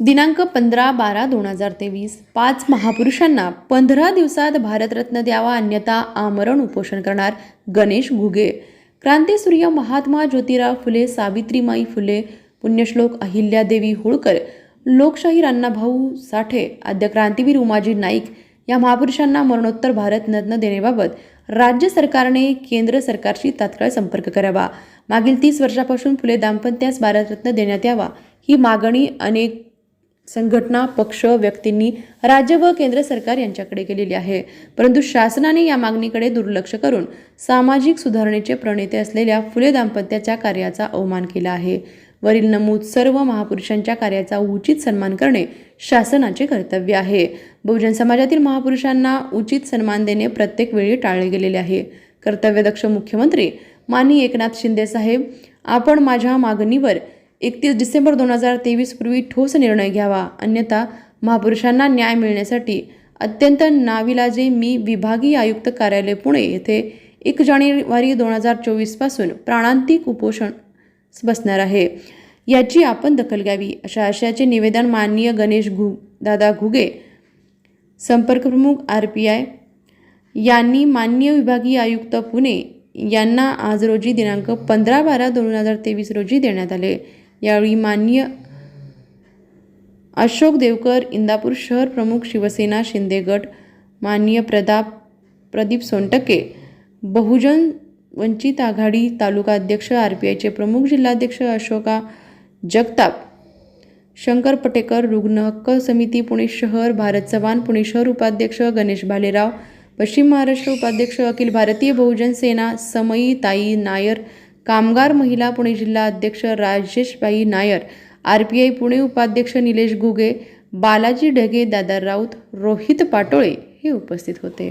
दिनांक पंधरा बारा दोन हजार तेवीस. पाच महापुरुषांना पंधरा दिवसात भारतरत्न द्यावा अन्यथा आमरण उपोषण करणार गणेश घुगे. क्रांतीसूर्य महात्मा ज्योतिराव फुले सावित्रीमाई फुले पुण्यश्लोक अहिल्यादेवी होळकर लोकशाहीर अण्णाभाऊ साठे आद्य क्रांतीवीर उमाजी नाईक या महापुरुषांना मरणोत्तर भारतरत्न देण्याबाबत राज्य सरकारने केंद्र सरकारशी तात्काळ संपर्क करावा. मागील तीस वर्षापासून फुले दाम्पत्यास भारतरत्न देण्यात यावा. ही मागणी अनेक संघटना पक्ष व्यक्तींनी राज्य व केंद्र सरकार यांच्याकडे केलेली आहे. परंतु शासनाने या मागणीकडे दुर्लक्ष करून सामाजिक सुधारणेचे प्रणेते असलेल्या फुले दाम्पत्याच्या कार्याचा अवमान केला आहे. वरील नमूद सर्व महापुरुषांच्या कार्याचा उचित सन्मान करणे शासनाचे कर्तव्य आहे. बहुजन समाजातील महापुरुषांना उचित सन्मान देणे प्रत्येक वेळी टाळले गेलेले आहे. कर्तव्यदक्ष मुख्यमंत्री माननीय एकनाथ शिंदे साहेब आपण माझ्या मागणीवर एकतीस डिसेंबर दोन हजार तेवीस पूर्वी ठोस निर्णय घ्यावा. अन्यथा महापुरुषांना न्याय मिळण्यासाठी अत्यंत नाविलाजे मी विभागीय आयुक्त कार्यालय पुणे येथे एक जानेवारी दोन हजार चोवीसपासून प्राणांतिक उपोषण बसणार आहे. याची आपण दखल घ्यावी अशा आशयाचे निवेदन माननीय गणेश घु दादा घुगे संपर्क प्रमुख आर पी आय यांनी मान्य विभागीय आयुक्त पुणे यांना आज रोजी दिनांक पंधरा बारा दोन हजार तेवीस रोजी देण्यात आले. यावेळी मान्य अशोक देवकर इंदापूर शहर प्रमुख शिवसेना शिंदे गट माननीय प्रताप प्रदीप सोनटके बहुजन वंचित आघाडी तालुका अध्यक्ष आर पी आयचे प्रमुख जिल्हाध्यक्ष अशोका जगताप शंकर पटेकर रुग्ण हक्क समिती पुणे शहर भारत चव्हाण पुणे शहर उपाध्यक्ष गणेश भालेराव पश्चिम महाराष्ट्र उपाध्यक्ष अखिल भारतीय बहुजन सेना समयी ताई नायर कामगार महिला पुणे जिल्हा अध्यक्ष Rajeshbai Nair R P I Pune उपाध्यक्ष निलेश घुगे बालाजी ढगे दादा राऊत रोहित पाटोळे हे उपस्थित होते.